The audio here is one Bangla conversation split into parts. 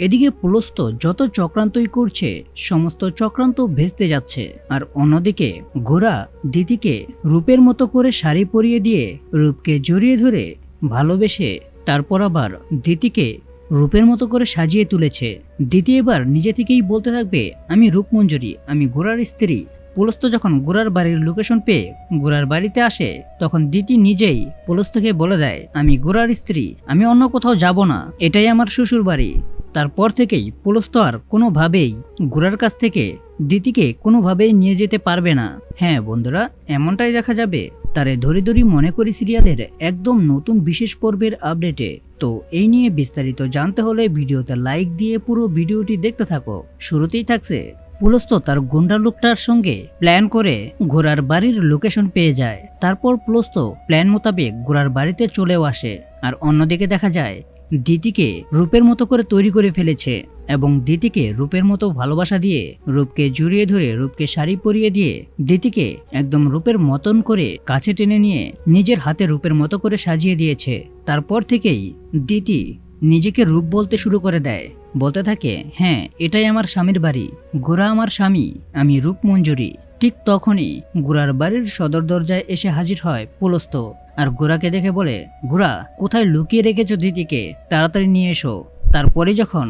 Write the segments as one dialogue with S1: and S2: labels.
S1: এদিকে পুলস্ত যত চক্রান্তই করছে, সমস্ত চক্রান্ত ভেস্তে যাচ্ছে। আর অন্যদিকে গোরা দিদিকে রূপের মতো করে শাড়ি পরিয়ে দিয়ে রূপকে জড়িয়ে ধরে ভালোবেসে তারপর আবার দিতিকে রূপের মতো করে সাজিয়ে তুলেছে। দিতি এবার নিজে থেকেই বলতে থাকবে, আমি রূপমঞ্জুরি, আমি গোড়ার স্ত্রী। পুলস্ত যখন গোড়ার বাড়ির লোকেশন পেয়ে গোড়ার বাড়িতে আসে, তখন দিতি নিজেই পুলস্তকে বলে দেয়, আমি গোড়ার স্ত্রী, আমি অন্য কোথাও যাব না, এটাই আমার শ্বশুর বাড়ি তারপর থেকেই পুলস্ত আর কোনোভাবেই গোড়ার কাছ থেকে দিতিকে কোনোভাবেই নিয়ে যেতে পারবে না। হ্যাঁ বন্ধুরা, এমনটাই দেখা যাবে। তারে ধরি ধরি মনে করি সিরিয়ালের একদম নতুন বিশেষ পর্বের আপডেটে। তো এই নিয়ে বিস্তারিত জানতে হলে ভিডিওতে লাইক দিয়ে পুরো ভিডিওটি দেখতে থাকো। শুরুতেই থাকছে, পুলস্ত তার গুন্ডা লোকটার সঙ্গে প্ল্যান করে ঘোড়ার বাড়ির লোকেশন পেয়ে যায়। তারপর পুলস্ত প্ল্যান মোতাবেক ঘোড়ার বাড়িতে চলেও আসে। আর অন্যদিকে দেখা যায় দিতিকে রূপের মতো করে তৈরি করে ফেলেছে এবং দিতিকে রূপের মতো ভালোবাসা দিয়ে রূপকে জড়িয়ে ধরে রূপকে শাড়ি পরিয়ে দিয়ে দিতিকে একদম রূপের মতন করে কাছে টেনে নিয়ে নিজের হাতে রূপের মতো করে সাজিয়ে দিয়েছে। তারপর থেকেই দিতি নিজেকে রূপ বলতে শুরু করে দেয়। বলতে থাকে হ্যাঁ এটাই আমার স্বামীর বাড়ি। গোরা আমার স্বামী, আমি রূপ মঞ্জুরি। ঠিক তখনই গোরার বাড়ির সদর দরজায় এসে হাজির হয় পুলস্ত। আর গোরাকে দেখে বলে, গোরা, কোথায় লুকিয়ে রেখেছো দিতিকে? তাড়াতাড়ি নিয়ে এসো। তারপরে যখন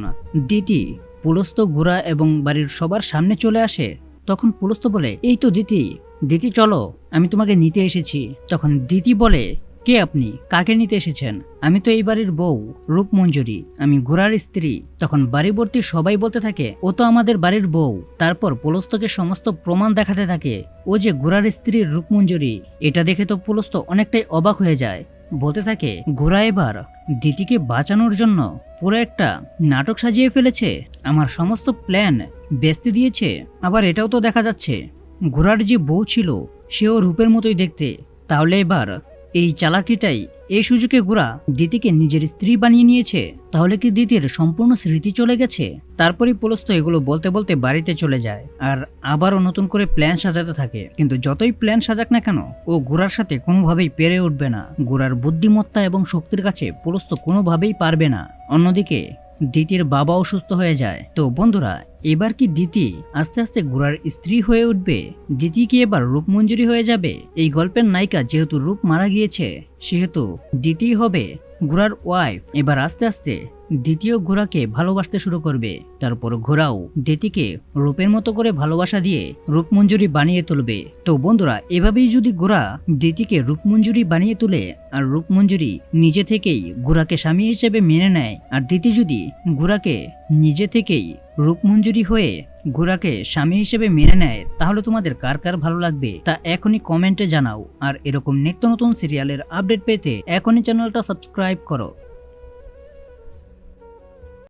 S1: দিতি পুলস্ত গোরা এবং বাড়ির সবার সামনে চলে আসে, তখন পুলস্ত বলে, এই তো দিতি দিতি চলো, আমি তোমাকে নিতে এসেছি। তখন দিতি বলে কে আপনি? কাকে নিতে এসেছেন? আমি তো এই বাড়ির বউ, রূপমঞ্জুরি। আমি গোড়ার স্ত্রী। তখন বাড়িবর্তী সবাই বলতে থাকে, ও তো আমাদের বাড়ির বউ। তারপর পুলস্তকে সমস্ত প্রমাণ দেখাতে থাকে, ও যে গোড়ার স্ত্রীর রূপমঞ্জুরি। এটা দেখে তো পুলস্ত অনেকটাই অবাক হয়ে যায়। বলতে থাকে গোড়া এবার দিতিকে বাঁচানোর জন্য পুরো একটা নাটক সাজিয়ে ফেলেছে। আমার সমস্ত প্ল্যান বেচতে দিয়েছে। আবার এটাও তো দেখা যাচ্ছে। ঘোড়ার যে বউ ছিল, সেও রূপের মতোই দেখতে। তাহলে এবার এই চালাকিটাই এই সুযোগে গোড়া দিতিকে নিজের স্ত্রী বানিয়ে নিয়েছে। তাহলে কি দিতির সম্পূর্ণ স্মৃতি চলে গেছে? তারপরে পুলস্ত এগুলো বলতে বলতে বাড়িতে চলে যায় আর আবারও নতুন করে প্ল্যান সাজাতে থাকে। কিন্তু যতই প্ল্যান সাজাক না কেন, ও গোড়ার সাথে কোনোভাবেই পেরে উঠবে না। গোড়ার বুদ্ধিমত্তা এবং শক্তির কাছে পুলস্ত কোনোভাবেই পারবে না। অন্যদিকে দিতির বাবা অসুস্থ হয়ে যায়। তো বন্ধুরা, এবার কি দিতি আস্তে আস্তে গোড়ার স্ত্রী হয়ে উঠবে। দিতি কি এবার রূপমঞ্জুরি হয়ে যাবে? এই গল্পের নায়িকা যেহেতু রূপ মারা গিয়েছে, সেহেতু দিতি হবে ঘোড়ার ওয়াইফ এবার আস্তে আস্তে দ্বিতীয় ঘোড়াকে ভালোবাসতে শুরু করবে, তারপর ঘোড়াও দিতিকে রূপের মতো করে ভালোবাসা দিয়ে রূপমঞ্জুরি বানিয়ে তুলবে। তো বন্ধুরা, এভাবেই যদি ঘোড়া দিতিকে রূপমঞ্জুরি বানিয়ে তুলে আর রূপমঞ্জুরি নিজে থেকেই ঘোড়াকে স্বামী হিসেবে মেনে নেয়, আর দিতি যদি ঘোড়াকে নিজে থেকেই রূপমঞ্জুরি হয়ে ঘোড়াকে স্বামী হিসেবে মেনে নেয়, তাহলে তোমাদের কার কার ভালো লাগবে তা এখনই কমেন্টে জানাও। আর এরকম নিত্য নতুন সিরিয়ালের আপডেট পেতে এখনই চ্যানেলটা সাবস্ক্রাইব করো।